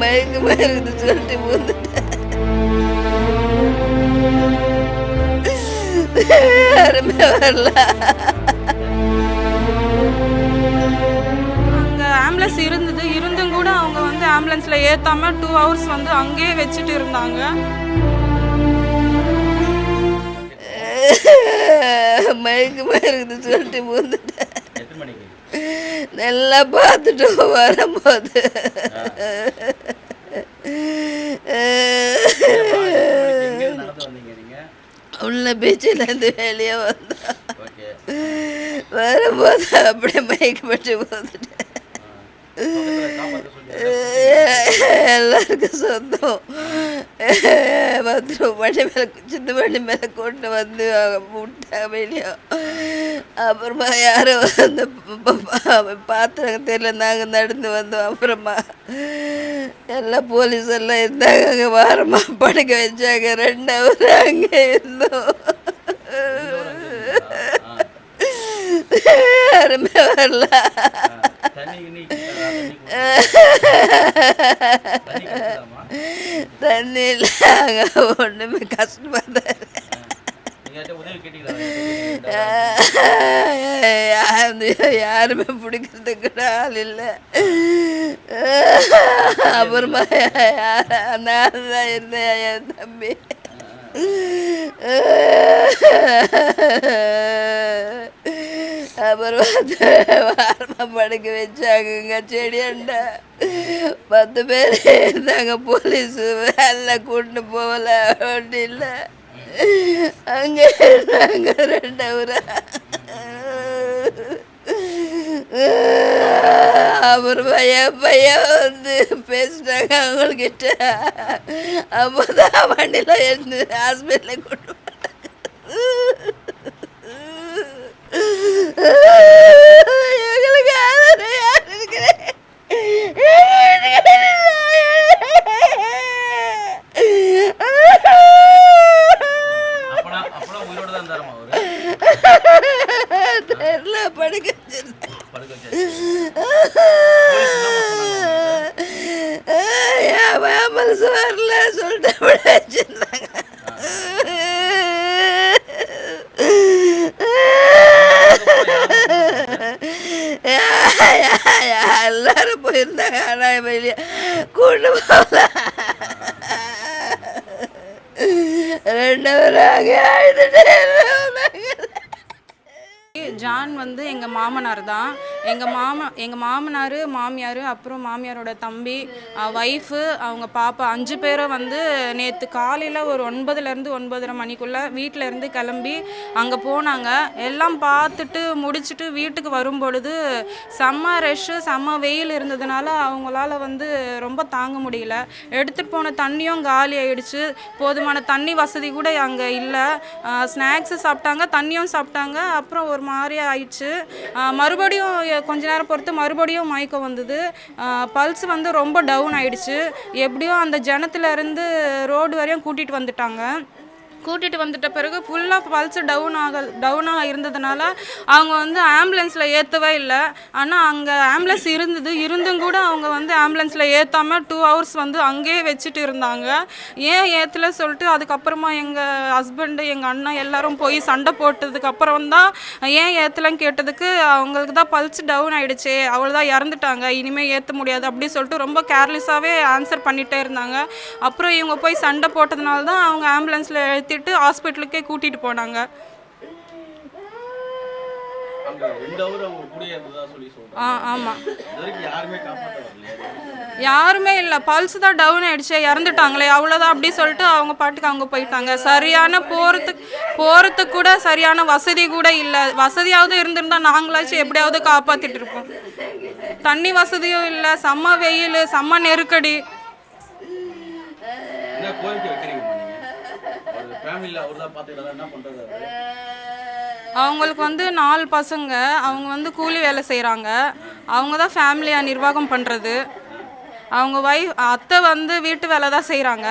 மயக்க மயக்குது சொல்லிட்டு வந்துட்டேன் யாருமே வரல. அங்கே ஆம்புலன்ஸ் இருந்தது. இருந்தும் கூட அவங்க வந்து ஆம்புலன்ஸில் ஏற்றாம டூ ஹவர்ஸ் வந்து அங்கேயே வச்சுட்டு இருந்தாங்க. மயக்க மயக்குது சொல்லிட்டு மணிக்கு நல்லா பார்த்துட்டு வரும்போது. உள்ள பீச்சிலேருந்து வெளியே வந்தோம். வரும்போது அப்படியே மயக்கப்பட்டு போந்துட்டேன் காப்பாற்ற சொல்லி எல்லாருக்கும் சொந்தம். வந்துடும் வண்டி மேலே சின்ன வண்டி மேலே கொண்டு வந்து விட்டாங்க வெளியே. அப்புறமா யாரும் அந்த பாத்திரம் தெரியல நாங்கள் நடந்து வந்தோம். அப்புறமா எல்லாம் போலீஸ் எல்லாம் இருந்தாங்க. அங்கே வாரமாக படுக்க வச்சாங்க. ரெண்டு அவர் அங்கே இருந்தோம். யாருமே வரல. தண்ணி தண்ணி இல்லை. அங்கே ஒன்றுமே கஷ்டமாக தான் யாருமே பிடிக்கிறது கூட ஆள் இல்லை. அப்புறமா நான் தான் இருந்தேன் என் தம்பி. அப்புறமா வாரமாக படுக்க வச்சாங்க செடியாண்ட பத்து பேர் இருந்தாங்க போலீஸ் வேலை கூட்டு போகல ஒன்றும் இல்லை. அங்கே நாங்கள் ரெண்டு அப்புறம் பையன் பையன் வந்து பேசினாங்க அவங்கக்கிட்ட அப்போதான் வண்டியில் இருந்து ஹாஸ்பிட்டலில் கொண்டு போனாங்க. என் மாமனசு வரல சொல்லிட்டு அப்படி வச்சிருந்தாங்க. எல்லாரும் போயிருந்தாங்க ஆனால் வெளியே கூட்டு போகல. ரெண்டு பேரும் அங்கே அழுதுட்டே இருந்தாங்க. ஜான் வந்து எங்கள் மாமனார் தான். எங்கள் மாமா எங்கள் மாமனார் மாமியார் அப்புறம் மாமியாரோட தம்பி ஒய்ஃபு அவங்க பாப்பா அஞ்சு பேரும் வந்து நேற்று காலையில் ஒரு ஒன்பதுலேருந்து ஒன்பதரை மணிக்குள்ளே வீட்டில் இருந்து கிளம்பி அங்கே போனாங்க. எல்லாம் பார்த்துட்டு முடிச்சுட்டு வீட்டுக்கு வரும்பொழுது செம்ம ரெஷ்ஷு செம்ம வெயில் இருந்ததுனால அவங்களால வந்து ரொம்ப தாங்க முடியல. எடுத்துகிட்டு போன தண்ணியும் காலி ஆயிடுச்சு. போதுமான தண்ணி வசதி கூட அங்கே இல்லை. ஸ்நாக்ஸு சாப்பிட்டாங்க தண்ணியும் சாப்பிட்டாங்க. அப்புறம் ஒரு மாதிரி ஆயிடுச்சு. மறுபடியும் கொஞ்ச நேரம் பொறுத்து மறுபடியும் மயக்கம் வந்தது. பல்ஸ் வந்து ரொம்ப டவுன் ஆயிடுச்சு. எப்படியும் அந்த ஜனத்துல இருந்து ரோடு வரையும் கூட்டிகிட்டு வந்துட்டாங்க. கூட்டிகிட்டு வந்துட்ட பிறகு ஃபுல்லாக பல்ஸ் டவுன் ஆக டவுனாக இருந்ததுனால அவங்க வந்து ஆம்புலன்ஸில் ஏற்றவே இல்லை. ஆனால் அங்கே ஆம்புலன்ஸ் இருந்தது. இருந்தும் கூட அவங்க வந்து ஆம்புலன்ஸில் ஏற்றாமல் டூ ஹவர்ஸ் வந்து அங்கேயே வச்சுட்டு இருந்தாங்க. ஏன் ஏற்றல சொல்லிட்டு அதுக்கப்புறமா எங்கள் ஹஸ்பண்டு எங்கள் அண்ணன் எல்லாரும் போய் சண்டை போட்டதுக்கப்புறம் தான் ஏன் ஏற்றலன்னு கேட்டதுக்கு அவங்களுக்கு தான் பல்ஸ் டவுன் ஆயிடுச்சு. அவ்வளோதான் இறந்துட்டாங்க. இனிமேல் ஏற்ற முடியாது அப்படி சொல்லிட்டு ரொம்ப கேர்லெஸ்ஸாகவே ஆன்சர் பண்ணிகிட்டே இருந்தாங்க. அப்புறம் இவங்க போய் சண்டை போட்டதுனால தான் அவங்க ஆம்புலன்ஸில் ஏற்றிட்டு ஹாஸ்பிட்டலுக்கே கூட்டிகிட்டு போனாங்க. ஆ ஆமாம் யாருமே இல்லை. பல்ஸ் தான் டவுன் ஆயிடுச்சு. இறந்துட்டாங்களே. அவ்வளோதான் அப்படி சொல்லிட்டு அவங்க பாட்டுக்கு அவங்க போயிட்டாங்க. சரியான போகிறதுக்கு போகிறதுக்கு கூட சரியான வசதி கூட இல்லை. வசதியாவது இருந்திருந்தா நாங்களாச்சும் எப்படியாவது காப்பாற்றிட்டு இருப்போம். தண்ணி வசதியும் இல்லை. செம்ம வெயில் செம்ம நெருக்கடி. அவங்களுக்கு வந்து நாலு பசங்க. அவங்க வந்து கூலி வேலை செய்கிறாங்க அவங்க தான் ஃபேமிலியாக நிர்வாகம் பண்ணுறது அவங்க ஒய்ஃப் அத்தை வந்து வீட்டு வேலை தான் செய்கிறாங்க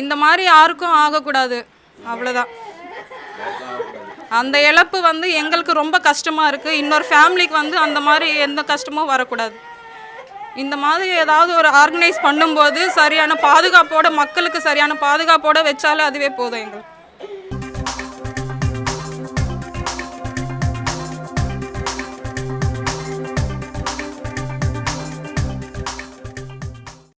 இந்த மாதிரி யாருக்கும் ஆகக்கூடாது. அவ்வளோதான். அந்த இழப்பு வந்து எங்களுக்கு ரொம்ப கஷ்டமாக இருக்குது இன்னொரு ஃபேமிலிக்கு வந்து அந்த மாதிரி எந்த கஷ்டமும் வரக்கூடாது. இந்த மாதிரி ஏதாவது ஒரு ஆர்கனைஸ் பண்ணும்போது சரியான பாதுகாப்போட மக்களுக்கு சரியான பாதுகாப்போட வச்சாலே அதுவே போதும் எங்களுக்கு.